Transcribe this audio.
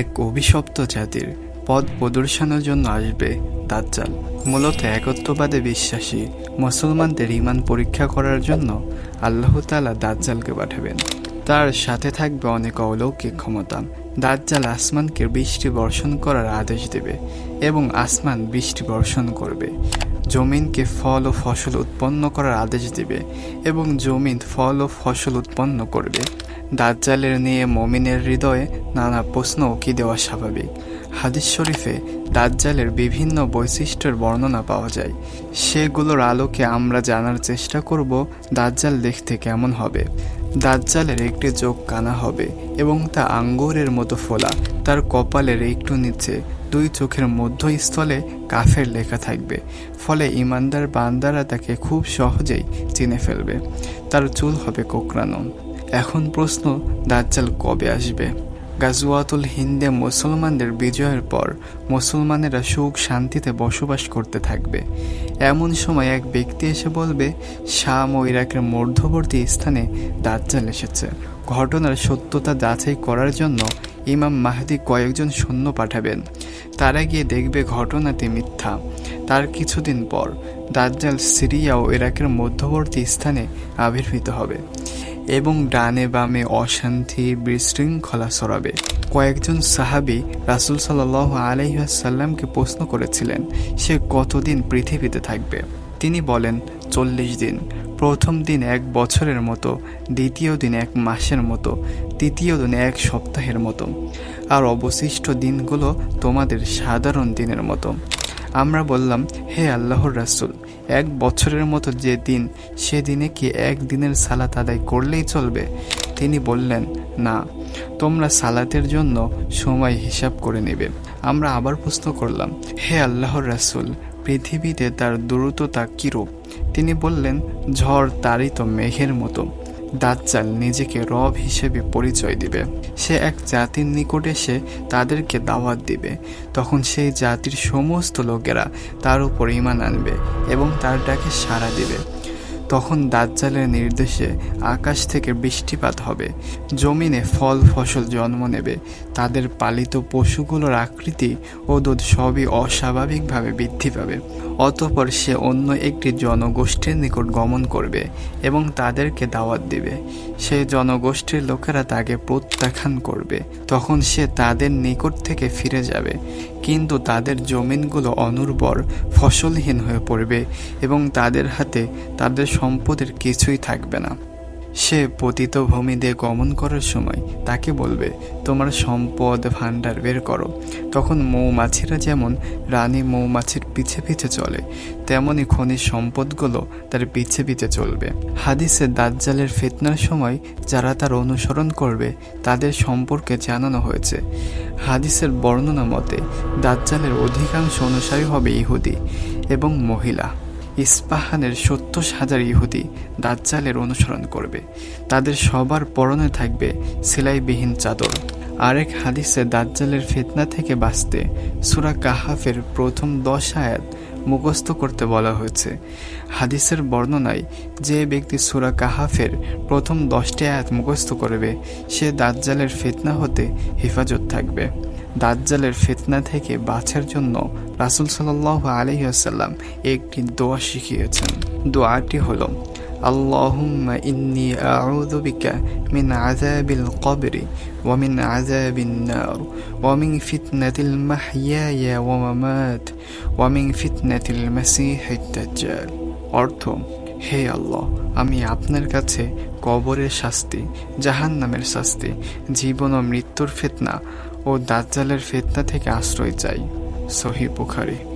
এক অভিশপ্ত জাতির পথ প্রদর্শনের জন্য আসবে দাজ্জাল। মূলত একত্ববাদে বিশ্বাসী মুসলমানদের ইমান পরীক্ষা করার জন্য আল্লাহ তাআলা দাজ্জালকে পাঠাবেন। তার সাথে থাকবে অনেক অলৌকিক ক্ষমতা। দাজ্জাল আসমানকে বৃষ্টি বর্ষণ করার আদেশ দেবে এবং আসমান বৃষ্টি বর্ষণ করবে। জমিনকে ফল ও ফসল উৎপন্ন করার আদেশ দেবে এবং জমিন ফল ও ফসল উৎপন্ন করবে। দাজ্জালের নিয়ে মমিনের হৃদয়ে নানা প্রশ্ন উকি দেওয়া স্বাভাবিক। হাদিস শরীফে দাজ্জালের বিভিন্ন বৈশিষ্ট্যের বর্ণনা পাওয়া যায়। সেগুলোর আলোকে আমরা জানার চেষ্টা করব দাজ্জাল দেখতে কেমন হবে। দাজ্জালের একটি চোখ কানা হবে এবং তা আঙ্গুরের মতো ফোলা। তার কপালের একটু নিচে দুই চোখের মধ্যস্থলে কাফের লেখা থাকবে। ফলে ইমানদার বান্দারা তাকে খুব সহজেই চিনে ফেলবে। তার চুল হবে কোকড়ানো। এখন প্রশ্ন, দাজ্জাল কবে আসবে? গাজওয়াতুল হিন্দে মুসলমানদের বিজয়ের পর মুসলমানেরা সুখ শান্তিতে বসবাস করতে থাকবে। এমন সময় এক ব্যক্তি এসে বলবে, শাম ও ইরাকের মধ্যবর্তী স্থানে দাজ্জাল এসেছে। ঘটনার সত্যতা যাচাই করার জন্য ইমাম মাহদি কয়েকজন সৈন্য পাঠাবেন। তারা গিয়ে দেখবে ঘটনাটি মিথ্যা। তার কিছুদিন পর দাজ্জাল সিরিয়া ও ইরাকের মধ্যবর্তী স্থানে আবির্ভূত হবে। এবং ডানে বামে অশান্তি, বিশৃঙ্খলা ছড়াবে। কয়েকজন সাহাবি রাসুল সাল্লাহ আলহিহাসাল্লামকে প্রশ্ন করেছিলেন, সে কতদিন পৃথিবীতে থাকবে? তিনি বলেন, চল্লিশ দিন। প্রথম দিন এক বছরের মতো, দ্বিতীয় দিন এক মাসের মতো, তৃতীয় দিন এক সপ্তাহের মতো। আর অবশিষ্ট দিনগুলো তোমাদের সাধারণ দিনের মতো। আমরা বললাম, হে আল্লাহর রাসুল, এক বছরের মতো যে দিন, সে দিনে কি এক দিনের সালাত আদায় করলেই চলবে? তিনি বললেন, না, তোমরা সালাতের জন্য সময় হিসাব করে নেবে। আমরা আবার প্রশ্ন করলাম, হে আল্লাহর রাসুল, পৃথিবীতে তার দ্রুততা কীরূপ? তিনি বললেন, ঝড় তারই তো মেঘের মতো। দাজ্জাল নিজেকে রব হিসেবে পরিচয় দিবে। সে এক জাতির নিকট এসে তাদেরকে দাওয়াত দিবে। তখন সেই জাতির সমস্ত লোকেরা তার উপর ইমান আনবে এবং তার ডাকে সাড়া দিবে। তখন দাজ্জালের নির্দেশে আকাশ থেকে বৃষ্টিপাত হবে। জমিনে ফল ফসল জন্ম নেবে। তাদের পালিত পশুগুলোর আকৃতি ও দুধ সবই অস্বাভাবিকভাবে বৃদ্ধি পাবে। অতপর সে অন্য একটি জনগোষ্ঠীর নিকট গমন করবে এবং তাদেরকে দাওয়াত দিবে। সেই জনগোষ্ঠীর লোকেরা তাকে প্রত্যাখ্যান করবে। তখন সে তাদের নিকট থেকে ফিরে যাবে। কিন্তু তাদের জমিনগুলো অনুর্বর, ফসলহীন হয়ে পড়বে এবং তাদের হাতে তাদের সম্পদের কিছুই থাকবে না। সে পতিত ভূমি দিয়ে গমন করার সময় তাকে বলবে, তোমার সম্পদ ভাণ্ডার বের করো। তখন মৌমাছিরা যেমন রানী মৌমাছির পিছে পিছে চলে তেমনই খনিজ সম্পদগুলো তার পিছে পিছে চলবে। হাদিসে দাজ্জালের ফেতনার সময় যারা তার অনুসরণ করবে, তাদের সম্পর্কে জানানো হয়েছে। হাদিসের বর্ণনা মতে, দাজ্জালের অধিকাংশ অনুসারী হবে ইহুদি এবং মহিলা। ইস্পাহানের সত্তর হাজার ইহুদি দাজ্জালের অনুসরণ করবে। তাদের সবার পরনে থাকবে সেলাইবিহীন চাদর। আরেক হাদিসে দাজ্জালের ফেতনা থেকে বাঁচতে সুরা কাহাফের প্রথম দশ আয়াত মুখস্থ করতে বলা হয়েছে হাদিসের বর্ণনায় যে ব্যক্তি সুরা কাহাফের প্রথম দশটি আয়াত মুখস্থ করবে সে দাজ্জালের ফিতনা হতে হেফাজত থাকবে দাজ্জালের ফিতনা থেকে বাঁচার জন্য রাসুল সাল্লাহ আলহিহাসাল্লাম একটি দোয়া শিখিয়েছেন দোয়াটি হল اللهم إني أعوذ بك من عذاب القبر ومن عذاب النار ومن فتنة المحياي وممات ওয়ামিং ফিতনাতিল মাসিহ দাজ্জাল। অর্থ, হে আল্লাহ, আমি আপনার কাছে কবরের শাস্তি জাহান নামের শাস্তি, জীবন ও মৃত্যুর ফেতনা ও দাজ্জালের ফেতনা থেকে আশ্রয় চাই। সহি বুখারি।